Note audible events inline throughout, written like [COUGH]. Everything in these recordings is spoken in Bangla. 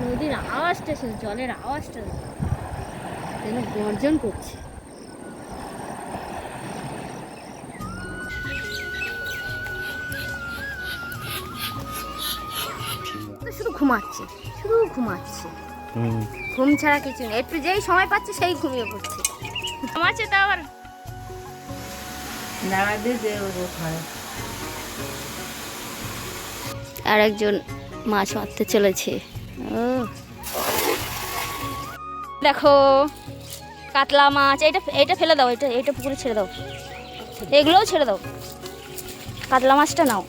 নদীর আওয়াজটা শুনে জলের আওয়াজটা যেন গর্জন করছে। শুধু ঘুমাচ্ছে শুধু ঘুমাচ্ছে। ঘুম ছাড়া কিছু নেই। একটু যেই সময় পাচ্ছে সেই ঘুমিয়ে পড়ছে। ঘুমাচ্ছে তো আবার। আর একজন মাছ মারতে চলেছে। দেখো কাতলা মাছ এটা এটা ফেলে দাও এটা এটা পুকুরে ছেড়ে দাও। এগুলোও ছেড়ে দাও। কাতলা মাছটা নাও।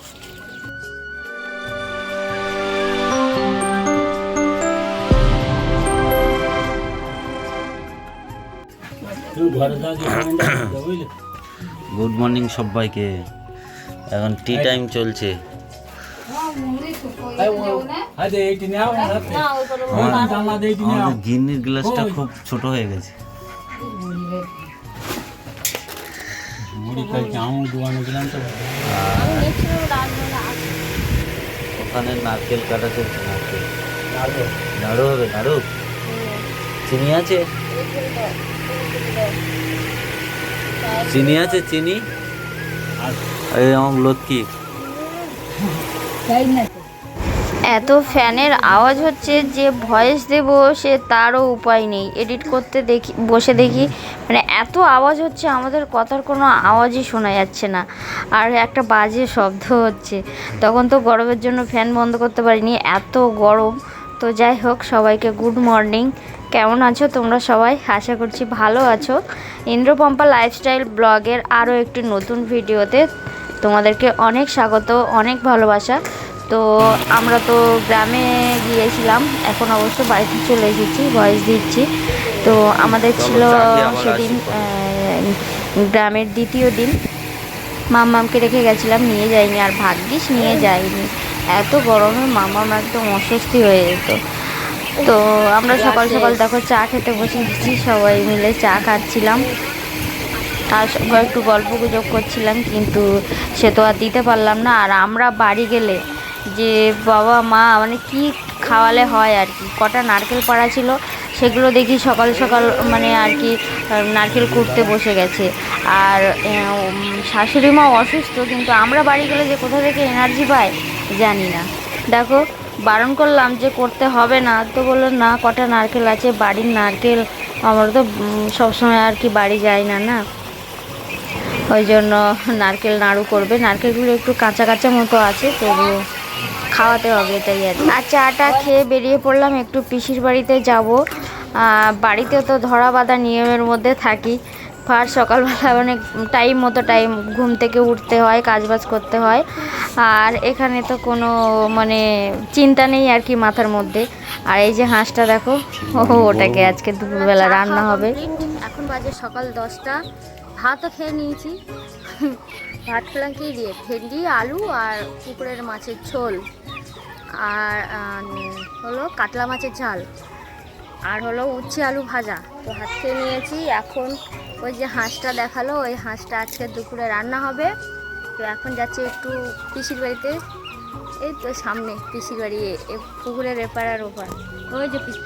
[COUGHS] গুড মর্নিং সবাইকে। এখন টি টাইম চলছে। গিন্নির গ্লাসটা খুব ছোট হয়ে গেছে। ওখানে নারকেল কাটা চলছে নারকেল। নাড়ু হবে নাড়ু। চিনি আছে? চিনি আছে চিনি? এই আমার লক্ষ্মী এত ফ্যানের আওয়াজ হচ্ছে যে ভয়েস দেব সে তারও উপায় নেই। এডিট করতে দেখি, বসে দেখি মানে এত আওয়াজ হচ্ছে আমাদের কথার কোনো আওয়াজই শোনা যাচ্ছে না। আর একটা বাজে শব্দ হচ্ছে। তখন তো গরমের জন্য ফ্যান বন্ধ করতে পারিনি, এত গরম। তো যাই হোক, সবাইকে গুড মর্নিং। কেমন আছো তোমরা সবাই? আশা করছি ভালো আছো। ইন্দ্রপম্পা লাইফস্টাইল ব্লগের আরও একটি নতুন ভিডিওতে তোমাদেরকে অনেক স্বাগত অনেক ভালোবাসা। তো আমরা তো গ্রামে গিয়েছিলাম এখন অবশ্য বাড়িতে চলে এসেছি ভয়েস দিচ্ছি। তো আমাদের ছিল সেদিন গ্রামের দ্বিতীয় দিন। মাম্মামকে রেখে গেছিলাম নিয়ে যাইনি আর ভাগ্যিস নিয়ে যাইনি। এত গরমে মাম্মাম একদম অস্বস্তি হয়ে যেত। তো আমরা সকাল সকাল দেখো চা খেতে বসে গেছি সবাই মিলে চা খাচ্ছিলাম। তার সঙ্গে একটু গল্প গুজব করছিলাম, কিন্তু সে তো আর দিতে পারলাম না। আর আমরা বাড়ি গেলে যে বাবা, মা মানে কি খাওয়ালে হয় আর কি, কটা নারকেল পাড়া ছিল, সেগুলো দেখি সকাল সকাল মানে আর কি নারকেল কুটতে বসে গেছে। আর শাশুড়ি মা অসুস্থ, কিন্তু আমরা বাড়ি গেলে যে কোথা থেকে এনার্জি পাই জানি না। দেখো, বারণ করলাম যে করতে হবে না, তো বলল, না, কটা নারকেল আছে, বাড়ির নারকেল, আমরা তো সবসময় আর কি বাড়ি যাই না না? ওই জন্য নারকেল নাড়ু করবে। নারকেলগুলো একটু কাঁচা কাঁচা মতো আছে তবু খাওয়াতে হবে এটাই আর। আর চাটা খেয়ে বেরিয়ে পড়লাম, একটু পিসির বাড়িতে যাব। বাড়িতে তো ধরা বাঁধা নিয়মের মধ্যে থাকি। ফার সকালবেলা অনেক টাইম মতো টাইম ঘুম থেকে উঠতে হয়, কাজবাজ করতে হয়। আর এখানে তো কোনো মানে চিন্তা নেই আর কি মাথার মধ্যে। আর এই যে হাঁসটা দেখো ওটাকে আজকে দুপুরবেলা রান্না হবে। এখন বাজে সকাল দশটা। ভাতও খেয়ে নিয়েছি। ভাত খেলাম কি দিয়ে? ভেন্ডি, আলু আর পুকুরের মাছের ঝোল। আর হলো কাতলা মাছের ঝাল। আর হলো উচ্ছে আলু ভাজা। তো হাত খেয়ে নিয়েছি। এখন ওই যে হাঁসটা দেখাল, ওই হাঁসটা আজকে দুপুরে রান্না হবে। তো এখন যাচ্ছি একটু পিসির বাড়িতে। এই তো সামনে পিসির বাড়ি পুকুরের এপার আর ওপার ওই যে পিসি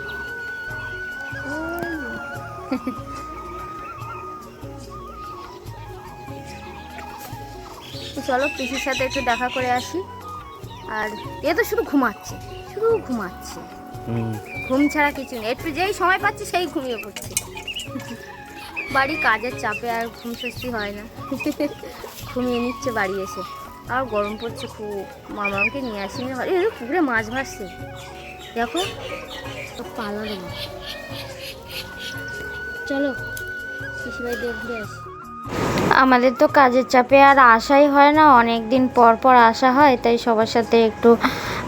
চলো পিসির সাথে একটু দেখা করে আসি। আর এ তো শুধু ঘুমাচ্ছে শুধু ঘুমাচ্ছে। ঘুম ছাড়া কিছু নেই একটু যেই সময় পাচ্ছি সেই ঘুমিয়ে পড়ছে। বাড়ি কাজের চাপে আর ঘুম স্বস্তি হয় না। ঘুমিয়ে নিচ্ছে বাড়ি এসে। আর গরম পড়ছে খুব। মামাকে নিয়ে আসিনি পুকুরে মাছ ভাসছে। দেখো তো পালালো না। চলো পিসিবাই দিয়ে ঘুরে আসি। আমাদের তো কাজের চাপে আর আসাই হয় না। অনেক দিন পর পর আসা হয়, তাই সবার সাথে একটু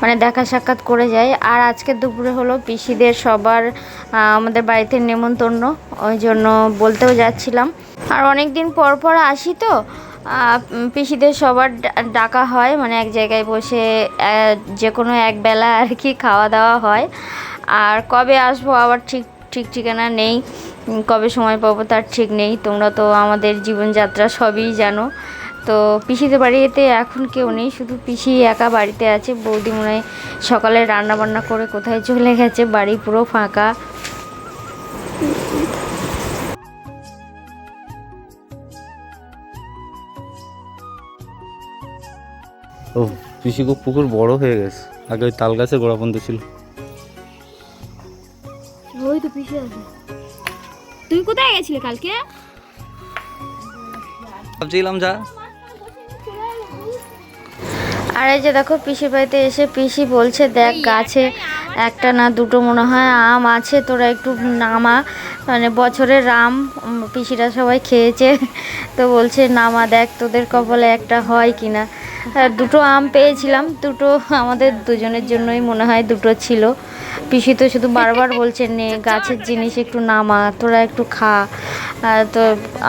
মানে দেখা সাক্ষাৎ করে যাই। আর আজকে দুপুরে হলো পিসিদের সবার আমাদের বাড়িতে নেমন্তন্ন, ওই জন্য বলতেও যাচ্ছিলাম। আর অনেক দিন পর পর আসি তো পিসিদের সবার ডাকা হয় মানে এক জায়গায় বসে যে কোনো এক বেলা আর কি খাওয়া দাওয়া হয়। আর কবে আসব আবার ঠিক ঠিক ঠিকানা নেই। কবে সময় পাবো তার ঠিক নেই। তোমরা তো আমাদের জীবনযাত্রা সবই জানো। তো পিসিদের বাড়িতে এখন কেউ নেই শুধু পিসি একা বাড়িতে আছে। বৌদি মনে হয় সকালে রান্না বান্না করে কোথায় চলে গেছে বাড়ি পুরো ফাঁকা। ও পিসি খুব পুকুর বড় হয়ে গেছে। আগে ওই তাল গাছের গোড়া পর্যন্ত ছিল। ওই তো পিসি আছে। তুমি কোথায় গেছিলে কালকে? ভাবছিলাম যা। আর এই যে দেখো পিসির বাড়িতে এসে পিসি বলছে দেখ গাছে একটা না দুটো মনে হয় আম আছে তোরা একটু নামা। মানে বছরের আম পিসিরা সবাই খেয়েছে। তো বলছে নামা দেখ তোদের কপালে একটা হয় কিনা। দুটো আম পেয়েছিলাম। দুটো আমাদের দুজনের জন্যই মনে হয় দুটো ছিল। পিসি তো শুধু বারবার বলছে নে গাছের জিনিস একটু নামা তোরা একটু খা। আর তো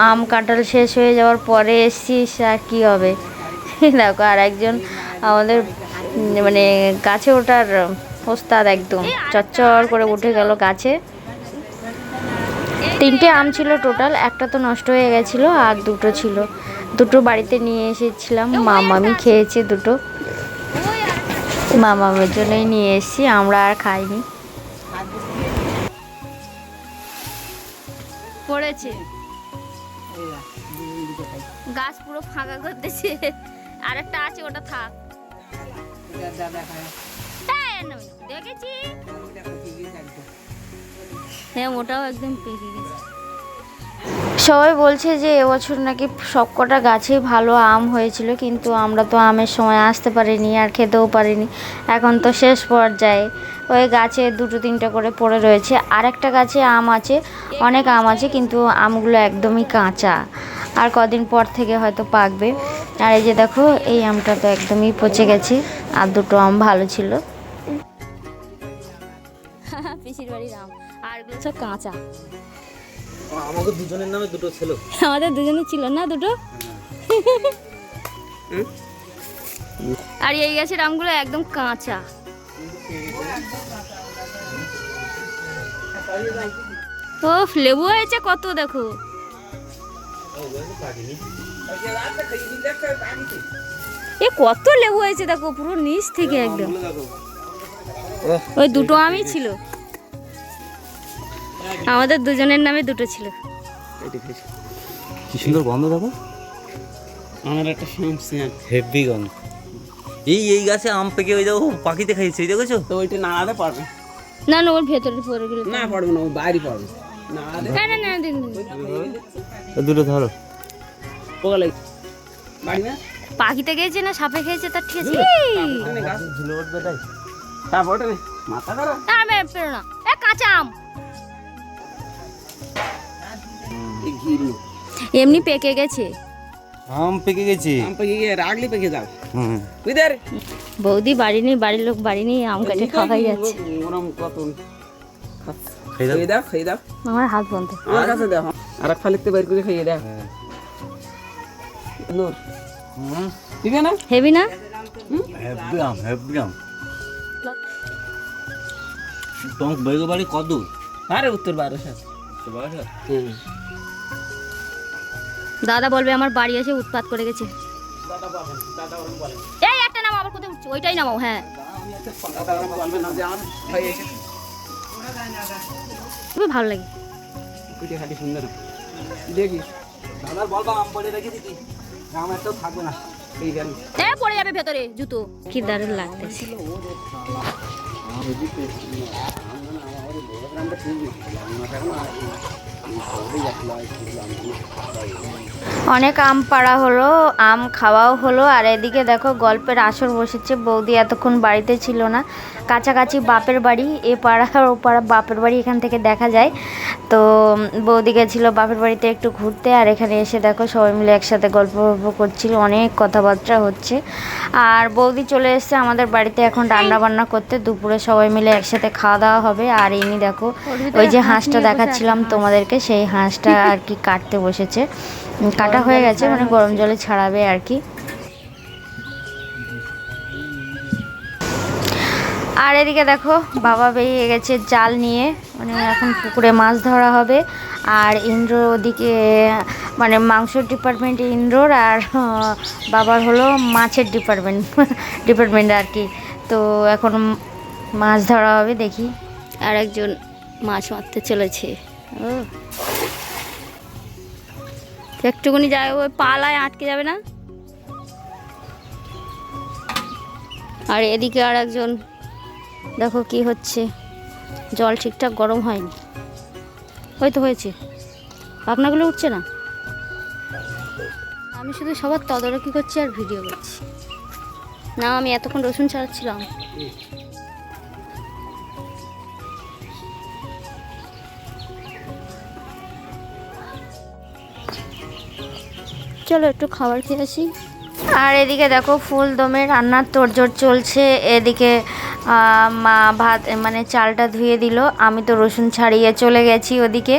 আম কাঁঠাল শেষ হয়ে যাওয়ার পরে এসছিস আর কী হবে? [LAUGHS] দেখো আর একজন আমাদের মানে গাছে ওঠার ওস্তাদ একদম। চচ্চর করে উঠে গেল গাছে। তিনটে আম ছিল টোটাল একটা তো নষ্ট হয়ে গেছিল আর দুটো ছিল দুটো বাড়িতে নিয়ে এসেছিলাম মামা মামামি খেয়েছে দুটো মামামের জন্যই নিয়ে এসেছি আমরা আর খাইনি পড়েছে গাছ পুরো ফাঁকা করতেছে আর একটা আছে ওটা থাক হ্যাঁ, দেখেছি হ্যাঁ ওটাও একদম পেকে গেছে। সবাই বলছে যে এবছর নাকি সবকটা গাছেই ভালো আম হয়েছিল কিন্তু আমরা তো আমের সময় আসতে পারিনি আর খেতেও পারিনি। এখন তো শেষ পর্যায়ে। ওই গাছে দুটো তিনটা করে পড়ে রয়েছে। আর একটা গাছে আম আছে অনেক আম আছে কিন্তু আমগুলো একদমই কাঁচা। আর কদিন পর থেকে হয়তো পাকবে। আর এই যে দেখো এই আমটা তো একদমই পচে গেছে আর দুটো আম ভালো ছিল। [LAUGHS] পিসির বাড়ির আম। এগুলো সব কাঁচা। আমাকে দুজনের নামে দুটো ছিল। আমাদের দুজনে ছিল না দুটো? আর এই গাছের আমগুলো একদম কাঁচা। ও লেবু হয়েছে কত দেখো। এ কত লেবু হয়েছে দেখো পুরো নিচ থেকে একদম। ওই দুটো আমই ছিল। আমাদের দুজনের নামে দুটো ছিল। কি সুন্দর গন্ধ দেখো আমার একটা হেভি গন্ধ। এই এই গাছে আম পেকে ওই দেখো পাখিতে খাইছে দেখেছ? তো ওইটা নাড়াতে পারবে। না না ওর ভেতরে পড়ে গেলে না পারবে। না ও বাইরে পারবে নাড়াতে না না না দিন দুটো ধরো। পোকা লাগে বাড়ি না? পাখিতে খেয়েছে না সাপে খেয়েছে তার ঠিক আছে। ঝুলে উঠবে তাই? তারপর ওটা মাথা খারাপ না আমি পেরো না। এ কাঁচা আম। ঘিরু এমনি পেকে গেছে? আম পেকে গেছে। আম পেকে গিয়ে রাগলি পেকে যাবে হুম। বুঝতে বৌদি বাড়ি নেই বাড়ির লোক বাড়ি নেই আম কাটে খাওয়াই যাচ্ছে। ওরম কত খেয়ে দাও। খেয়ে দাও আমার হাত বন্ধ। আমার কাছে দাও আর এক ফালিতে বের করে খেয়ে দাও। হ্যাঁ। নূর। হুম। দিবে না? হেবি না? হেভি আম হেভি আম। টঙ্ক বেগো বাড়ি কত দূর? আরে উত্তর বারোশো? হুম। দাদা বলবে আমার বাড়ি এসে উৎপাত করে গেছে। এই একটা নাম আবার কোথায় উঠছে? ওইটাই নামাও হ্যাঁ। খুবই ভালো লাগে। দেখি যাবে ভেতরে, জুতো। অনেক আম পাড়া হলো, আম খাওয়াও হলো, আর এদিকে দেখো গল্পের আসর বসেছে। বৌদি এতক্ষণ বাড়িতে ছিল না। কাছাকাছি বাপের বাড়ি এ পাড়া ও পাড়া বাপের বাড়ি এখান থেকে দেখা যায়। তো বৌদি গেছিল বাপের বাড়িতে একটু ঘুরতে আর এখানে এসে দেখো সবাই মিলে একসাথে গল্প গল্প করছিল অনেক কথাবার্তা হচ্ছে। আর বৌদি চলে এসেছে আমাদের বাড়িতে এখন রান্না বান্না করতে দুপুরে সবাই মিলে একসাথে খাওয়া দাওয়া হবে। আর এমনি দেখো ওই যে হাঁসটা দেখাচ্ছিলাম তোমাদেরকে সেই হাঁসটা আর কি কাটতে বসেছে। [LAUGHS] কাটা হয়ে গেছে মানে গরম জলে ছাড়াবে আর কি। আর এদিকে দেখো বাবা বেরিয়ে গেছে জাল নিয়ে। মানে এখন পুকুরে মাছ ধরা হবে। আর ইন্দ্র ওদিকে মানে মাংসর ডিপার্টমেন্টে ইন্দ্রর আর বাবার হলো মাছের ডিপার্টমেন্ট ডিপার্টমেন্ট [LAUGHS] আর কি। তো এখন মাছ ধরা হবে দেখি। আর একজন মাছ মারতে চলেছে। ও একটুকুনি যায় ওই পালায় আটকে যাবে না? আর এদিকে আর একজন দেখো কি হচ্ছে। জল ঠিকঠাক গরম হয়নি। হয়তো হয়েছে। পাখনাগুলো উঠছে না? আমি শুধু সবার তদারকি করছি আর ভিডিও করছি। না, আমি এতক্ষণ রসুন ছাড়াচ্ছিলাম চলো একটু খাবার খেয়ে আসি। আর এদিকে দেখো ফুল দমে রান্নার তোড়জোড় চলছে। এদিকে মা ভাত মানে চালটা ধুয়ে দিল। আমি তো রসুন ছাড়িয়ে চলে গেছি ওদিকে।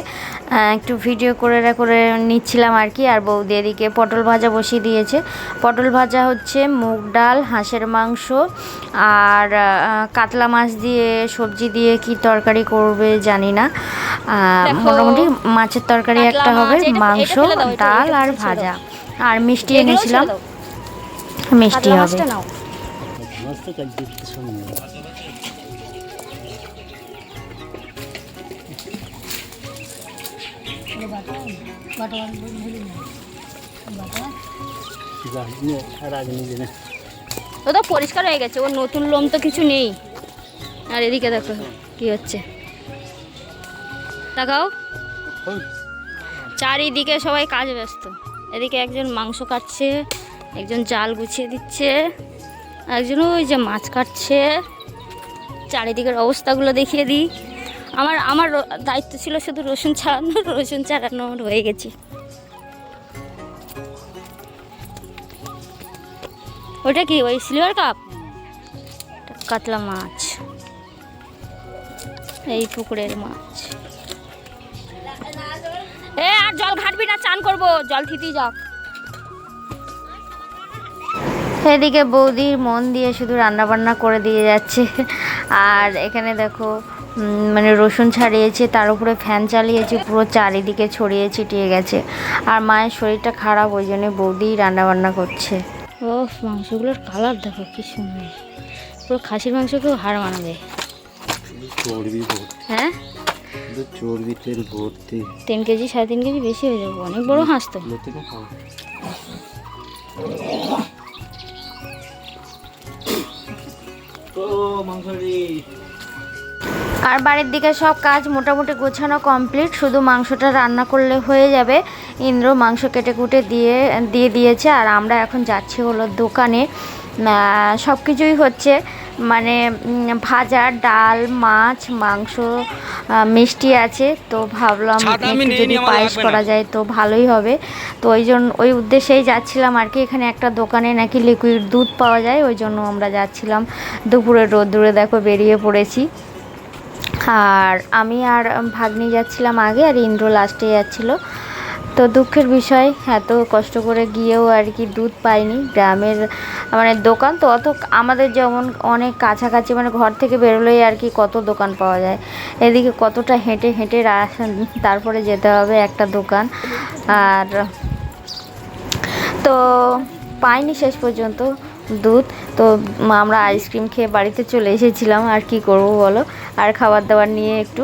একটু ভিডিও করে করে নিচ্ছিলাম আর কি। আর বৌদি এদিকে পটল ভাজা বসিয়ে দিয়েছে। পটল ভাজা হচ্ছে মুগ ডাল হাঁসের মাংস আর কাতলা মাছ দিয়ে সবজি দিয়ে কি তরকারি করবে জানি না। মোটামুটি মাছের তরকারি একটা হবে মাংস ডাল আর ভাজা। আর মিষ্টি এনেছিলাম। মিষ্টি হবে। পরিষ্কার হয়ে গেছে ওর নতুন লোম তো কিছু নেই। আর এদিকে দেখো কি হচ্ছে। দেখাও। চারিদিকে সবাই কাজ ব্যস্ত। এদিকে একজন মাংস কাটছে, একজন জাল গুছিয়ে দিচ্ছে, একজন ওই যে মাছ কাটছে। চারিদিকের অবস্থাগুলো দেখিয়ে দিই। আমার আমার দায়িত্ব ছিল শুধু রসুন ছাড়ানো [LAUGHS] রসুন ছাড়ানো হয়ে গেছে। ওটা কি, ওই সিলভার কাপ কাতলা মাছ। এই পুকুরের মাছ। এ, আর জল ঘাটবি না, চান করব। জল থিতেই যাক। এদিকে বৌদির মন দিয়ে শুধু রান্না বান্না করে দিয়ে যাচ্ছে। আর এখানে দেখো মানে রসুন ছাড়িয়েছে তার উপরে ফ্যান চালিয়েছে পুরো চারিদিকে ছড়িয়ে ছিটিয়ে গেছে। আর মায়ের শরীরটা খারাপ ওই জন্য বৌদি রান্নাবান্না করছে। ও মাংসগুলোর কালার দেখো কি সুন্দর। পুরো খাসির মাংসকেও হার মানাবে। হ্যাঁ? চর্বি তেল ভর্তি তিন কেজি সাড়ে তিন কেজি বেশি হয়ে যাবে অনেক বড় হাঁস তো। আর বাড়ির দিকে সব কাজ মোটামুটি গোছানো কমপ্লিট। শুধু মাংসটা রান্না করলে হয়ে যাবে। ইন্দ্র মাংস কেটে কুটে দিয়ে দিয়ে দিয়েছে। আর আমরা এখন যাচ্ছি হলো দোকানে। সব কিছুই হচ্ছে মানে ভাজা ডাল মাছ মাংস মিষ্টি আছে। তো ভাবলাম যদি পায়েস করা যায় তো ভালোই হবে। তো ওই জন্য ওই উদ্দেশ্যেই যাচ্ছিলাম আর কি। এখানে একটা দোকানে নাকি লিকুইড দুধ পাওয়া যায়। ওই জন্য আমরা যাচ্ছিলাম। দুপুরে রোদ্দুরে দেখো বেরিয়ে পড়েছি। আর আমি আর ভাগ্নি যাচ্ছিলাম আগে আর ইন্দ্র লাস্টে যাচ্ছিল। তো দুঃখের বিষয়, এত কষ্ট করে গিয়েও আর কি দুধ পাইনি। গ্রামের মানে দোকান তো অত, আমাদের যেমন অনেক কাছাকাছি মানে ঘর থেকে বেরোলেই আর কি কত দোকান পাওয়া যায়। এদিকে কতটা হেঁটে হেঁটে তারপরে যেতে হবে একটা দোকান। আর তো পাইনি শেষ পর্যন্ত। দুধ। তো আমরা আইসক্রিম খেয়ে বাড়িতে চলে এসেছিলাম। আর কি করব বলো? আর খাবার দাবার নিয়ে একটু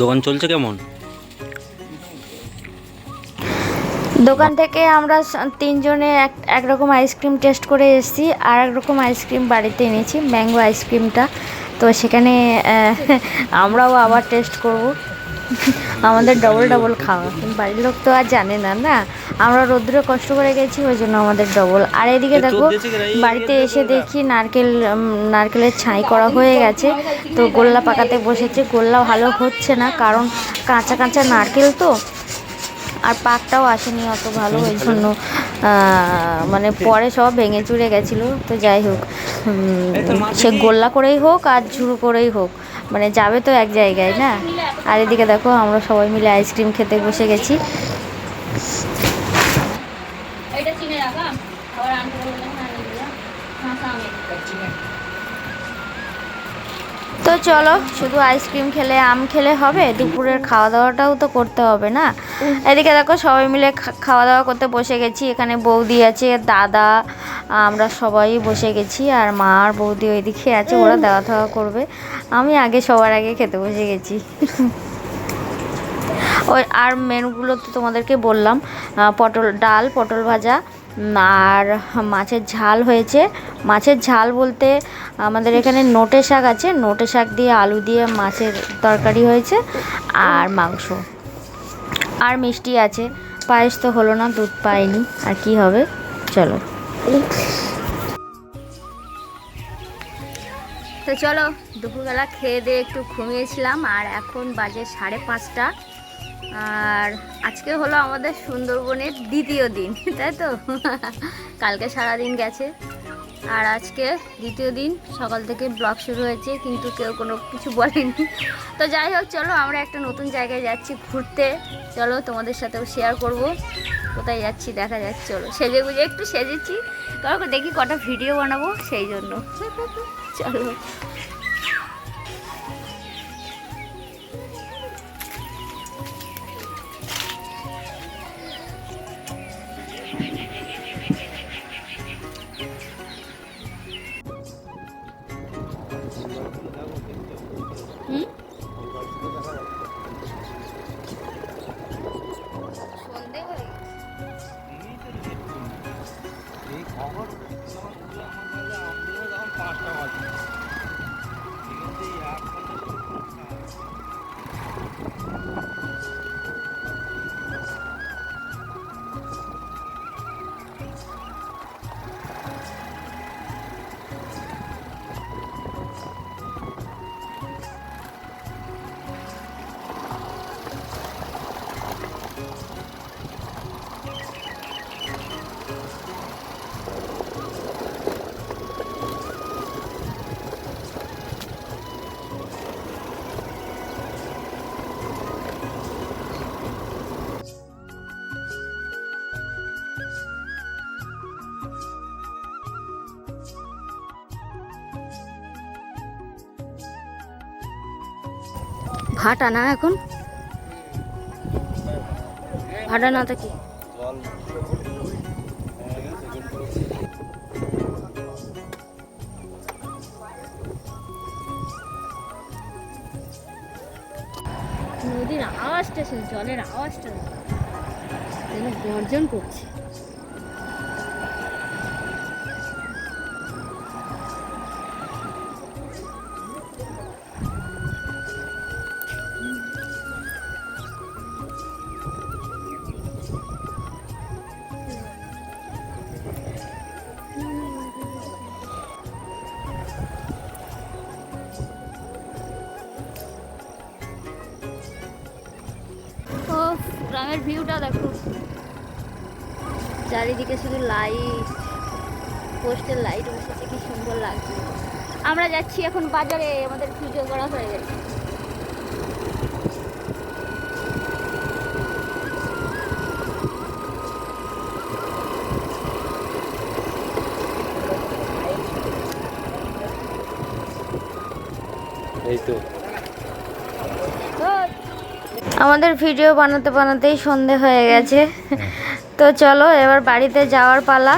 দোকান চলছে কেমন? দোকান থেকে আমরা তিনজনে এক, একরকম আইসক্রিম টেস্ট করে এসেছি, আর একরকম আইসক্রিম বাড়িতে এনেছি ম্যাঙ্গো আইসক্রিমটা তো সেখানে আমরাও আবার টেস্ট করব। আমাদের ডবল ডবল খাওয়া। বাড়ির লোক তো আর জানে না না? আমরা রোদ্রে কষ্ট করে গেছি ওই জন্য আমাদের ডবল আর এদিকে দেখো বাড়িতে এসে দেখি নারকেল নারকেলের ছাই করা হয়ে গেছে। তো গোল্লা পাকাতে বসেছে গোল্লা ভালো হচ্ছে না কারণ কাঁচা কাঁচা নারকেল তো আর পাকটাও আসেনি অত ভালো ওই জন্য মানে পরে সব ভেঙে চুরে গেছিল। তো যাই হোক সে গোল্লা করেই হোক আর ঝুড়ো করেই হোক মানে যাবে তো এক জায়গায় না? আর এদিকে দেখো আমরা সবাই মিলে আইসক্রিম খেতে বসে গেছি। তো চলো শুধু আইসক্রিম খেলে আম খেলে হবে দুপুরের খাওয়া দাওয়াটাও তো করতে হবে না? এদিকে দেখো সবাই মিলে খাওয়া দাওয়া করতে বসে গেছি। এখানে বৌদি আছে দাদা আমরা সবাই বসে গেছি আর মা আর বৌদি ওইদিকে আছে ওরা দেওয়া থাওয়া করবে। আমি আগে সবার আগে খেতে বসে গেছি। [LAUGHS] ওই আর মেনুগুলো তো তোমাদেরকে বললাম পটল ডাল, পটল ভাজা আর মাছের ঝাল হয়েছে। মাছের ঝাল বলতে আমাদের এখানে নোটে শাক আছে, নোটে শাক দিয়ে আলু দিয়ে মাছের তরকারি হয়েছে, আর মাংস। আর মিষ্টি আছে। পায়েস তো হলো না, দুধ পাইনি, আর কি হবে? চলো। তো চলো, দুপুরবেলা খেয়ে দিয়ে একটু ঘুমিয়েছিলাম, আর এখন বাজে সাড়ে পাঁচটা। আর আজকে হলো আমাদের সুন্দরবনের দ্বিতীয় দিন, তাই তো? কালকে সারা দিন গেছে। আর আজকে দ্বিতীয় দিন, সকাল থেকে ব্লগ শুরু হয়েছে, কিন্তু কেউ কোনো কিছু বলেনি। তো যাই হোক, চলো আমরা একটা নতুন জায়গায় যাচ্ছি ঘুরতে। চলো তোমাদের সাথেও শেয়ার করব। কোথায় যাচ্ছি দেখা যাচ্ছে চলো। সেজে গুজে একটু সেজেছি। কারণ দেখি কটা ভিডিও বানাবো, সেই জন্য। চলো। Thank you. ভাটা না এখন? ভাটা না থাকি নদীর আওয়াজটা শুন জলের আওয়াজটা যেন গর্জন করছে। গ্রামের ভিউটা দেখো। চারিদিকে শুধু লাইট পোস্টের লাইট বসেছে কি সুন্দর লাগছে। আমরা যাচ্ছি এখন বাজারে আমাদের পুজো করা হয়ে গেছে। আমাদের ভিডিও বানাতে বানাতেই সন্ধে হয়ে গেছে। তো চলো, এবার বাড়িতে যাওয়ার পালা।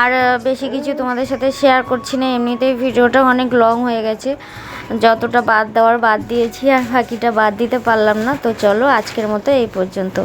আর বেশি কিছু তোমাদের সাথে শেয়ার করছি না, এমনিতেই ভিডিওটা অনেক লং হয়ে গেছে। যতটা বাদ দেওয়ার বাদ দিয়েছি, আর বাকিটা বাদ দিতে পারলাম না। তো চলো, আজকের মতো এই পর্যন্ত।